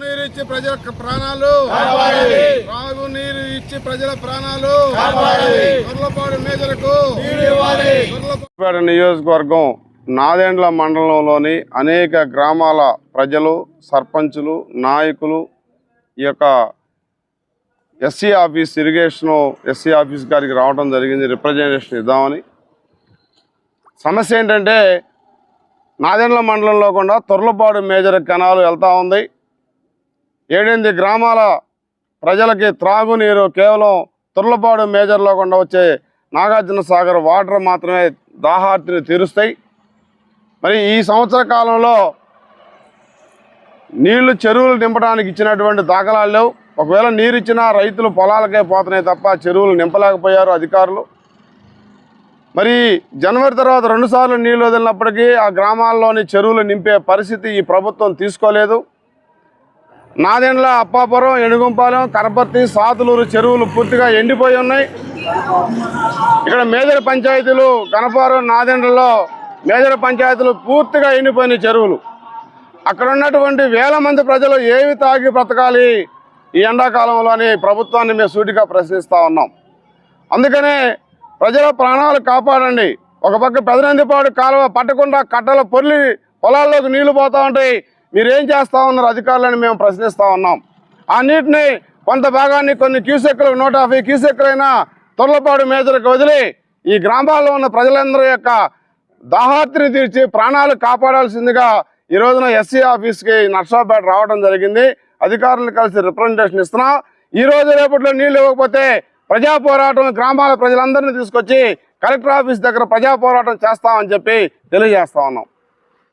నీరు ఇచ్చి ప్రజల ప్రాణాలు. ఇచ్చి ప్రజల ప్రాణాలు. దొర్లపాడు మేజలకు నియోజకవర్గం నాదేండ్ల మండలంలోని అనేక గ్రామాల ప్రజలు సర్పంచులు నాయకులు ఈ యొక్క SC office irrigation SC office గారికి రావడం జరిగింది రిప్రజెంటేషన్ ఇద్దామని. సమస్య ఏంటంటే నాదెండ్ల మండలంలో కూడా తొర్లపాడు మేజర్ కెనాలు వెళ్తూ ఉంది. ఏడెనిమిది గ్రామాల ప్రజలకి త్రాగునీరు కేవలం తుర్లపాడు మేజర్లోకుండా వచ్చే నాగార్జున సాగర్ వాటర్ మాత్రమే దాహార్తిని తీరుస్తాయి. మరి ఈ సంవత్సర కాలంలో నీళ్ళు చెరువులు నింపడానికి ఇచ్చినటువంటి దాఖలాలు లేవు. ఒకవేళ నీరు ఇచ్చినా రైతులు పొలాలకే పోతున్నాయి తప్ప చెరువులు నింపలేకపోయారు అధికారులు. మరి జనవరి తర్వాత రెండుసార్లు నీళ్ళు వదిలినప్పటికీ ఆ గ్రామాల్లోని చెరువులు నింపే పరిస్థితి ఈ ప్రభుత్వం తీసుకోలేదు. నాదెండ్ల అప్పాపురం ఎనుగుంపాలెం కనపర్తి సాతులూరు చెరువులు పూర్తిగా ఎండిపోయి ఉన్నాయి. ఇక్కడ మేజర్ పంచాయతీలు కనపారం నాదెండ్లలో మేజర్ పంచాయతీలు పూర్తిగా ఎండిపోయిన చెరువులు. అక్కడ ఉన్నటువంటి వేల మంది ప్రజలు ఏవి తాగి బ్రతకాలి ఈ ఎండాకాలంలోని ప్రభుత్వాన్ని మేము సూటిగా ప్రశ్నిస్తూ ఉన్నాం. అందుకనే ప్రజల ప్రాణాలు కాపాడండి. ఒక పక్క పెదనందిపాడు కాలువ పట్టకుండా కట్టల పొర్లి పొలాల్లోకి నీళ్ళు పోతూ ఉంటాయి. మీరేం చేస్తా ఉన్నారు అధికారులని మేము ప్రశ్నిస్తూ ఉన్నాం. ఆ నీటిని కొంత భాగాన్ని కొన్ని క్యూసెక్లు నూట యాభై క్యూసెక్లైనా తొర్లపాడు మేజర్కి వదిలి ఈ గ్రామాల్లో ఉన్న ప్రజలందరి యొక్క దాహార్తిని తీర్చి ప్రాణాలు కాపాడాల్సిందిగా ఈ రోజున ఎస్సీ ఆఫీస్కి నర్సాపేట రావడం జరిగింది. అధికారులను కలిసి రిప్రజెంటేషన్ ఇస్తున్నాం. ఈ రోజు రేపట్లో నీళ్ళు ఇవ్వకపోతే ప్రజా పోరాటం గ్రామాల ప్రజలందరినీ తీసుకొచ్చి కలెక్టర్ ఆఫీస్ దగ్గర ప్రజా పోరాటం చేస్తామని చెప్పి తెలియజేస్తా ఉన్నాం.